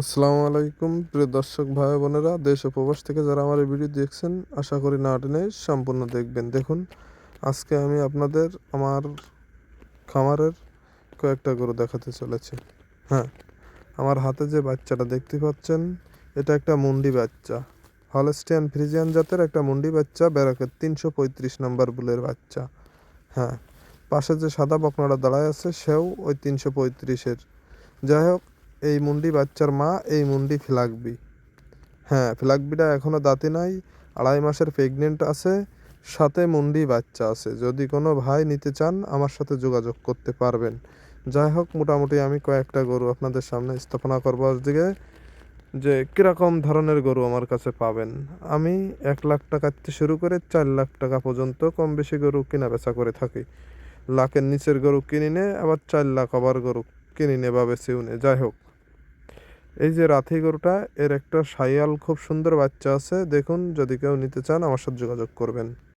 আসসালামু আলাইকুম, প্রিয় দর্শক ভাই বোনেরা, দেশ ও প্রবাস থেকে যারা আমার এই ভিডিও দেখছেন, আশা করি না টেনে সম্পূর্ণ দেখবেন। দেখুন, আজকে আমি আপনাদের আমার খামারের কয়েকটা গরু দেখাতে চলেছি। হ্যাঁ আমার হাতে যে বাচ্চাটা দেখতে পাচ্ছেন, এটা একটা মুন্ডি বাচ্চা। হলস্টিয়ান ফ্রিজিয়ান জাতের একটা মুন্ডি বাচ্চা ব্যারাকের তিনশো পঁয়ত্রিশ নম্বর বুলের বাচ্চা। হ্যাঁ পাশে যে সাদা বকনাটা দাঁড়ায় আছে, সেও ওই তিনশো পঁয়ত্রিশের। যাই হোক এই মুন্ডি বাচ্চার মা, এই মুন্ডি ফ্লাগবি হ্যাঁ ফ্লাগবিটা এখনও দাঁতে নাই, আড়াই মাসের প্রেগনেন্ট আছে, সাথে মুন্ডি বাচ্চা আছে। যদি কোনো ভাই নিতে চান, আমার সাথে যোগাযোগ করতে পারবেন। যাই হোক, মোটামুটি আমি কয়েকটা গরু আপনাদের সামনে স্থাপনা করব আজকে যে কীরকম ধরনের গরু আমার কাছে পাবেন। আমি এক লাখ টাকা থেকে শুরু করে চার লাখ টাকা পর্যন্ত কম বেশি গরু কেনা বেচা করে থাকি। লাখের নিচের গরু কিনে নে, আবার চার লাখ আবার গরু কিনে নে বা বেছেও নে। যাই হোক এই যে রাথি গরুটা, এর একটা সাইয়াল খুব সুন্দর বাচ্চা আছে। দেখুন, যদি কেউ নিতে চান, আমার সাথে যোগাযোগ করবেন।